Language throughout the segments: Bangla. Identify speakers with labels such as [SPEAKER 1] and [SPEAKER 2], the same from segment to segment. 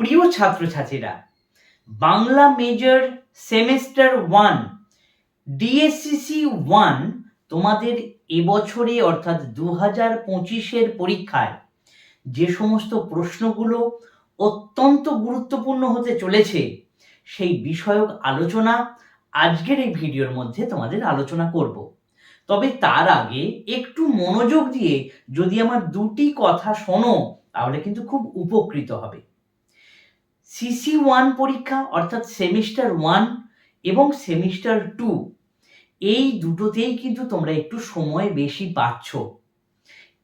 [SPEAKER 1] প্রিয় ছাত্রছাত্রীরা, Bangla major semester one DSCC one তোমাদের এবছরে অর্থাৎ দু হাজার পঁচিশের পরীক্ষায় যে সমস্ত প্রশ্নগুলো অত্যন্ত গুরুত্বপূর্ণ হতে চলেছে, সেই বিষয়ক আলোচনা আজকের এই ভিডিওর মধ্যে তোমাদের আলোচনা করব। তবে তার আগে একটু মনোযোগ দিয়ে যদি আমার দুটি কথা শোনো, তাহলে কিন্তু খুব উপকৃত হবে। সিসি ওয়ান পরীক্ষা, অর্থাৎ সেমিস্টার ওয়ান এবং সেমিস্টার টু এই দুটোতেই কিন্তু তোমরা একটু সময় বেশি পাচ্ছ।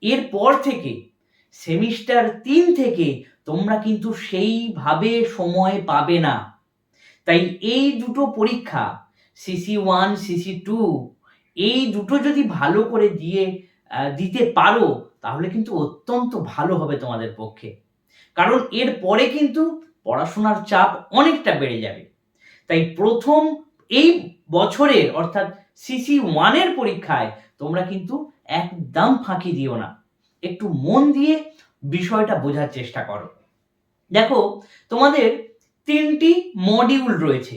[SPEAKER 1] এরপর থেকে সেমিস্টার তিন থেকে তোমরা কিন্তু সেইভাবে সময় পাবে না। তাই এই দুটো পরীক্ষা সিসি ওয়ান সিসি টু এই দুটো যদি ভালো করে দিয়ে দিতে পারো, তাহলে কিন্তু অত্যন্ত ভালো হবে তোমাদের পক্ষে। কারণ এর পরে কিন্তু পড়াশোনার চাপ অনেকটা বেড়ে যাবে। তাই প্রথম এই বছরের অর্থাৎ সিসি ওয়ানের পরীক্ষায় তোমরা কিন্তু একদম ফাঁকি দিও না। একটু মন দিয়ে বিষয়টা বোঝার চেষ্টা করো। দেখো, তোমাদের তিনটি মডিউল রয়েছে।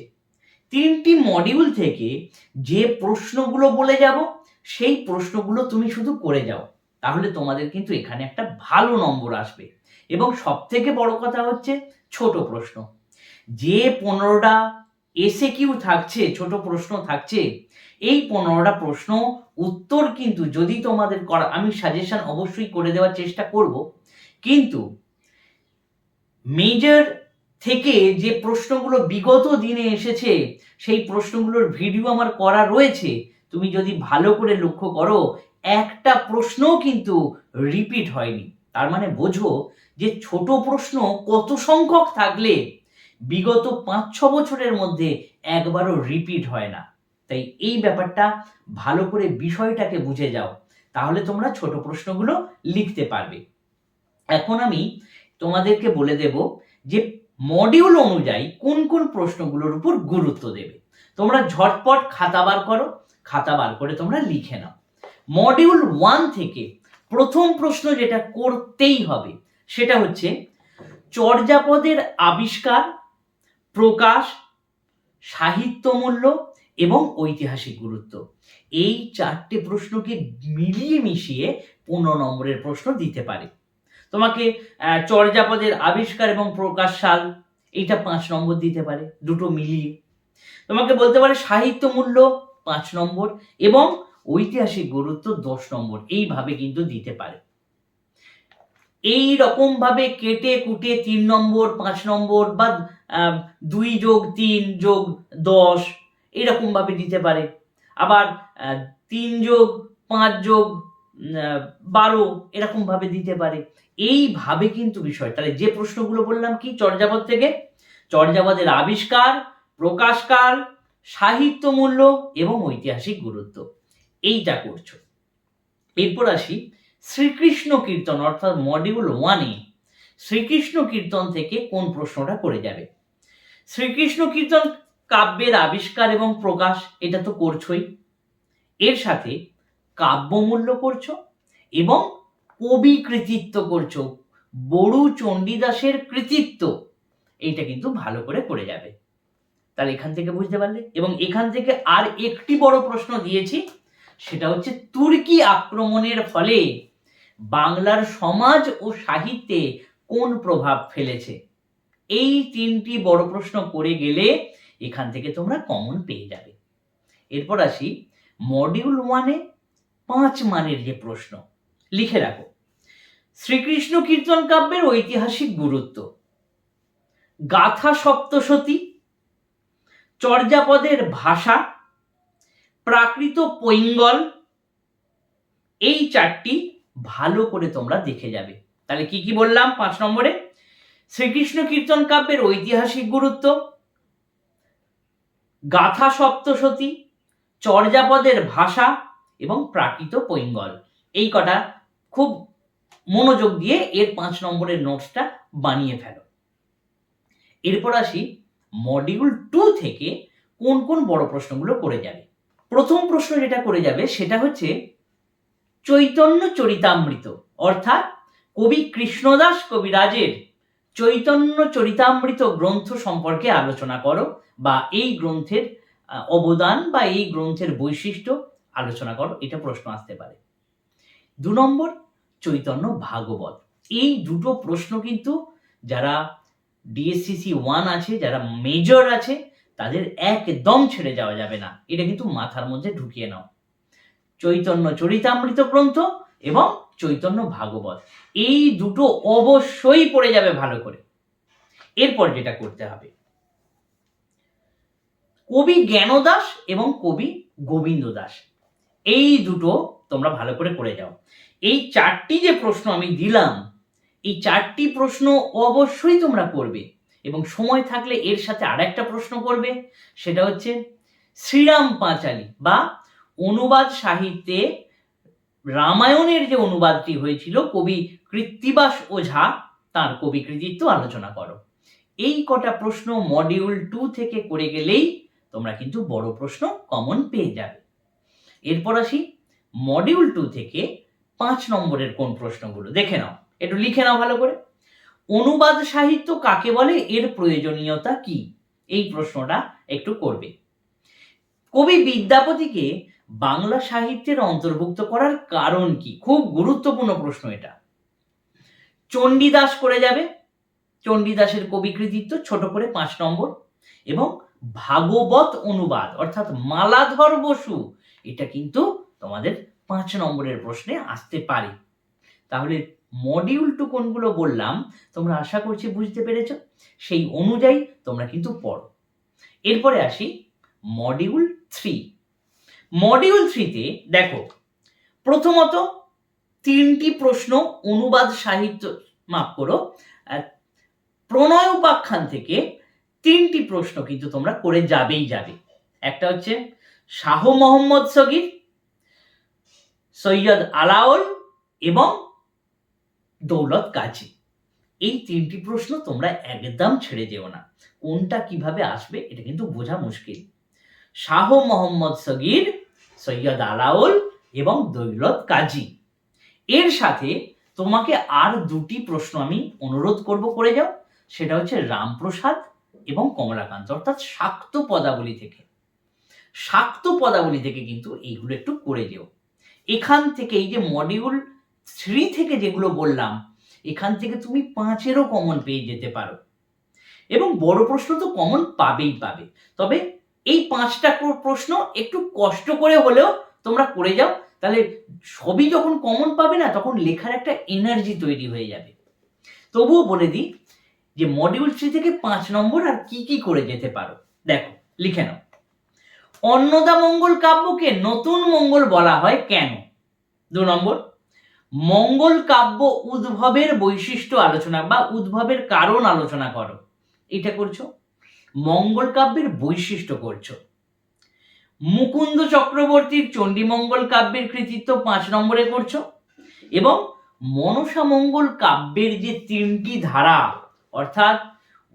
[SPEAKER 1] তিনটি মডিউল থেকে যে প্রশ্নগুলো বলে যাব, সেই প্রশ্নগুলো তুমি শুধু করে যাও। তাহলে তোমাদের কিন্তু এখানে একটা ভালো নম্বর আসবে। এবং সব থেকে বড় কথা হচ্ছে ছোট প্রশ্ন। যে পনেরোটা এসে কিউ থাকছে, ছোট প্রশ্ন থাকছে, এই পনেরোটা প্রশ্ন উত্তর কিন্তু যদি তোমাদের করা, আমি সাজেশন অবশ্যই করে দেওয়ার চেষ্টা করব। কিন্তু মেজর থেকে যে প্রশ্নগুলো বিগত দিনে এসেছে, সেই প্রশ্নগুলোর ভিডিও আমার করা রয়েছে। তুমি যদি ভালো করে লক্ষ্য করো, একটা প্রশ্নও কিন্তু রিপিট হয়নি। তার মানে বোঝো যে ছোট প্রশ্ন কত সংখ্যক থাকলে বিগত পাঁচ ছ বছরের মধ্যে একবারও রিপিট হয় না? তাই এই ব্যাপারটা ভালো করে বিষয়টাকে বুঝে যাও, তাহলে তোমরা ছোট প্রশ্নগুলো লিখতে পারবে। এখন আমি তোমাদেরকে বলে দেব যে মডিউল অনুযায়ী কোন কোন প্রশ্নগুলোর উপর গুরুত্ব দেবে। তোমরা ঝটপট খাতা বার করো, খাতা বার করে তোমরা লিখে নাও। মডিউল ওয়ান থেকে প্রথম প্রশ্ন যেটা করতেই হবে সেটা হচ্ছে চর্যাপদের আবিষ্কার, প্রকাশ সাহিত্য মূল্য এবং ঐতিহাসিক গুরুত্ব। এই চারটে প্রশ্নকে মিলিয়ে মিশিয়ে পনেরো নম্বরের প্রশ্ন দিতে পারে। তোমাকে চর্যাপদের আবিষ্কার এবং প্রকাশ সাল, এইটা পাঁচ নম্বর দিতে পারে, দুটো মিলিয়ে। তোমাকে বলতে পারে সাহিত্য মূল্য পাঁচ নম্বর এবং ঐতিহাসিক গুরুত্ব দশ নম্বর, এইভাবে কিন্তু দিতে পারে। এই রকম ভাবে কেটে কুটে তিন নম্বর, পাঁচ নম্বর বা দুই যোগ তিন যোগ দশ এরকম ভাবে দিতে পারে। আবার তিন যোগ, পাঁচ যোগ বারো এরকম ভাবে দিতে পারে। এইভাবে কিন্তু বিষয়। তাহলে যে প্রশ্নগুলো বললাম কি? চর্যাপদ থেকে। চর্যাপদের আবিষ্কার, প্রকাশকাল, সাহিত্য মূল্য এবং ঐতিহাসিক গুরুত্ব। এইটা করছ। এরপর আসি। শ্রীকৃষ্ণ কীর্তন, অর্থাৎ মডিউল ওয়ানে শ্রীকৃষ্ণ কীর্তন থেকে কোন প্রশ্নটা করে যাবে? শ্রীকৃষ্ণ কীর্তন কাব্যের আবিষ্কার এবং প্রকাশ, এটা তো করছই। এর সাথে কাব্যমূল্য করছ এবং কবি কৃতিত্ব করছ। বড়ু চণ্ডীদাসের কৃতিত্ব, এইটা কিন্তু ভালো করে করে যাবে। তাহলে এখান থেকে বুঝতে পারলে? এবং এখান থেকে আর একটি বড় প্রশ্ন দিয়েছি, সেটা হচ্ছে তুর্কি আক্রমণের ফলে বাংলার সমাজ ও সাহিত্যে কোন প্রভাব ফেলেছে? এই তিনটি বড় প্রশ্ন করে গেলে এখান থেকে তোমরা কমন পেয়ে যাবে। এরপর আসি মডিউল ওয়ানে পাঁচ মানের যে প্রশ্ন, লিখে রাখো। শ্রীকৃষ্ণ কীর্তন কাব্যের ঐতিহাসিক গুরুত্ব। গাথা সপ্তশতী, চর্যাপদের ভাষা, প্রাকৃত পৈঙ্গল, এই চারটি ভালো করে তোমরা দেখে যাবে। তাহলে কি কি বললাম পাঁচ নম্বরে? শ্রীকৃষ্ণ কীর্তন কাব্যের ঐতিহাসিক গুরুত্ব, গাথা সপ্তশতী, চর্যাপদের ভাষা এবং প্রাকৃত পৈঙ্গল। এই কটা খুব মনোযোগ দিয়ে এর পাঁচ নম্বরের নোটসটা বানিয়ে ফেলো। এরপর আসি মডিউল টু থেকে কোন কোন বড় প্রশ্নগুলো করে যাবে। প্রথম প্রশ্ন যেটা করে যাবে সেটা হচ্ছে চৈতন্য চরিতামৃত। অর্থাৎ কবি কৃষ্ণদাস কবিরাজের চৈতন্য চরিতামৃত গ্রন্থ সম্পর্কে আলোচনা করো বা এই গ্রন্থের অবদান বা এই গ্রন্থের বৈশিষ্ট্য আলোচনা করো, এটা প্রশ্ন আসতে পারে। দু নম্বর, চৈতন্য ভাগবত। এই দুটো প্রশ্ন কিন্তু যারা ডিএসসিসি ওয়ান আছে, যারা মেজর আছে, তাদের একদম ছেড়ে যাওয়া যাবে না। এটা কিন্তু মাথার মধ্যে ঢুকিয়ে নাও। চৈতন্য চরিতামৃত গ্রন্থ এবং চৈতন্য ভাগবত। এই দুটো অবশ্যই পড়ে যাবে ভালো করে। এরপর যেটা করতে হবে। কবি জ্ঞানদাস এবং কবি গোবিন্দ দাস এই দুটো তোমরা ভালো করে করে যাও। এই চারটি যে প্রশ্ন আমি দিলাম, এই চারটি প্রশ্ন অবশ্যই তোমরা করবে এবং সময় থাকলে এর সাথে আরেকটা প্রশ্ন করবে, সেটা হচ্ছে শ্রীরাম পাঁচালী বা অনুবাদ সাহিত্যে রামায়ণের যে অনুবাদটি হয়েছিল, কবি কৃত্তিবাস ওঝা, তার কবি কৃতিত্ব আলোচনা করো। এই কটা প্রশ্ন মডিউল টু থেকে করে গেলেই তোমরা কিন্তু বড় প্রশ্ন কমন পেয়ে যাবে। এরপর আসি মডিউল টু থেকে পাঁচ নম্বরের কোন প্রশ্নগুলো, দেখে নাও। একটু লিখে নাও ভালো করে। অনুবাদ সাহিত্য কাকে বলে? এর প্রয়োজনীয়তা কি? এই প্রশ্নটা একটু করবে। কবি বিদ্যাপতিকে বাংলা সাহিত্যের অন্তর্ভুক্ত করার কারণ কি? খুব গুরুত্বপূর্ণ প্রশ্ন এটা। চণ্ডীদাস করে যাবে। চণ্ডীদাসের কবি কৃতিত্ব ছোট করে পাঁচ নম্বর এবং ভাগবত অনুবাদ অর্থাৎ মালাধর বসু, এটা কিন্তু তোমাদের পাঁচ নম্বরের প্রশ্নে আসতে পারে। তাহলে মডিউল টু কোনগুলো বললাম, তোমরা আশা করছি বুঝতে পেরেছ। সেই অনুযায়ী তোমরা কিন্তু পড়ো। এরপরে আসি মডিউল থ্রি মডিউল থ্রিতে দেখো, প্রথমত তিনটি প্রশ্ন অনুবাদ সাহিত্য, মাফ করো প্রণয় উপাখ্যান থেকে তিনটি প্রশ্ন কিন্তু তোমরা করে যাবেই যাবে। একটা হচ্ছে শাহ মোহাম্মদ সগির, সৈয়দ আলাউল এবং দৌলত কাজী। এই তিনটি প্রশ্ন তোমরা একদম ছেড়ে যেও না। কোনটা কীভাবে আসবে এটা কিন্তু বোঝা মুশকিল। শাহ মোহাম্মদ সগির, সৈয়দ আলাউল এবং দৌলত কাজী। এর সাথে তোমাকে আর দুটি প্রশ্ন আমি অনুরোধ করব করে যাও। সেটা হচ্ছে রামপ্রসাদ এবং কমলাকান্ত, অর্থাৎ শাক্ত পদাবলী থেকে। শাক্ত পদাবলী থেকে কিন্তু এইগুলো একটু করে যেও। এখান থেকে এই যে মডিউল থ্রি থেকে যেগুলো বললাম, এখান থেকে তুমি পাঁচেরও কমন পেয়ে যেতে পারো। এবং বড় প্রশ্ন তো কমন পাবেই পাবে। তবে এই পাঁচটা প্রশ্ন একটু কষ্ট করে হলেও তোমরা করে যাও। তাহলে সবই যখন কমন পাবে না, তখন লেখার একটা এনার্জি তৈরি হয়ে যাবে। তবুও বলে দিই যে মডিউল থ্রি থেকে পাঁচ নম্বর আর কি কি করে যেতে পারো। দেখো, লিখে নাও। অন্নদা মঙ্গল কাব্যকে নতুন মঙ্গল বলা হয় কেন? দু নম্বর, মঙ্গল কাব্য উদ্ভবের বৈশিষ্ট্য আলোচনা বা উদ্ভবের কারণ আলোচনা করো। এটা করছ। মঙ্গল কাব্যের বৈশিষ্ট্য করছ। মুকুন্দ চক্রবর্তীর চণ্ডীমঙ্গল কাব্যের কৃতিত্ব পাঁচ নম্বরে করছ এবং মনসা মঙ্গল কাব্যের যে তিনটি ধারা, অর্থাৎ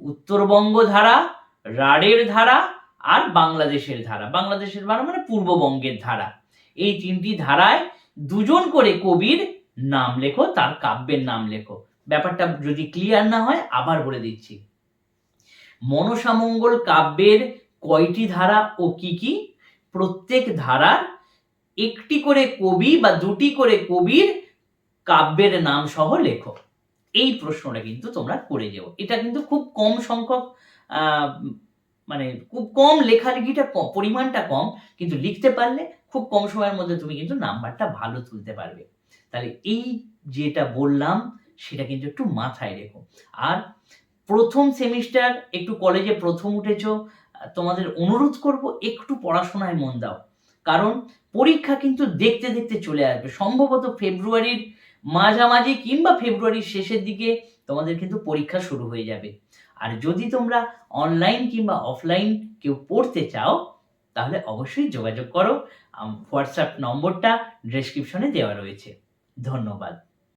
[SPEAKER 1] উত্তরবঙ্গ ধারা, রাঢ়ের ধারা আর বাংলাদেশের ধারা বাংলাদেশের ধারা মানে পূর্ববঙ্গের ধারা, এই তিনটি ধারায় দুজন করে কবির নাম লেখো, তার কাব্যের নাম লেখো। ব্যাপারটা যদি ক্লিয়ার না হয়, আবার বলে দিচ্ছি। মনসামঙ্গল কাব্যের কয়টি ধারা ও কি কি? প্রত্যেক ধারার একটি করে কবি বা দুটি করে কবির কাব্যের নাম সহ লেখো এই প্রশ্নটা কিন্তু তোমরা করে যেও। এটা কিন্তু খুব কম সংখ্যক মানে খুব কম লেখালেখিটা পরিমাণটা কম, কিন্তু লিখতে পারলে খুব কম সময়ের মধ্যে তুমি কিন্তু নাম্বারটা ভালো তুলতে পারবে। তাহলে এই যেটা বললাম, সেটা কিন্তু একটু মাথায় রেখো। আর প্রথম সেমিস্টার, একটু কলেজে প্রথম উঠেছ, তোমাদের অনুরোধ করব একটু পড়াশোনায় মন দাও। কারণ পরীক্ষা কিন্তু দেখতে দেখতে চলে আসবে। সম্ভবত ফেব্রুয়ারির মাঝামাঝি কিংবা ফেব্রুয়ারির শেষের দিকে তোমাদের কিন্তু পরীক্ষা শুরু হয়ে যাবে। আর যদি তোমরা অনলাইন কিংবা অফলাইন কেউ পড়তে চাও, তাহলে অবশ্যই যোগাযোগ করো। হোয়াটসঅ্যাপ নম্বরটা ডেসক্রিপশনে দেওয়া রয়েছে। ধন্যবাদ।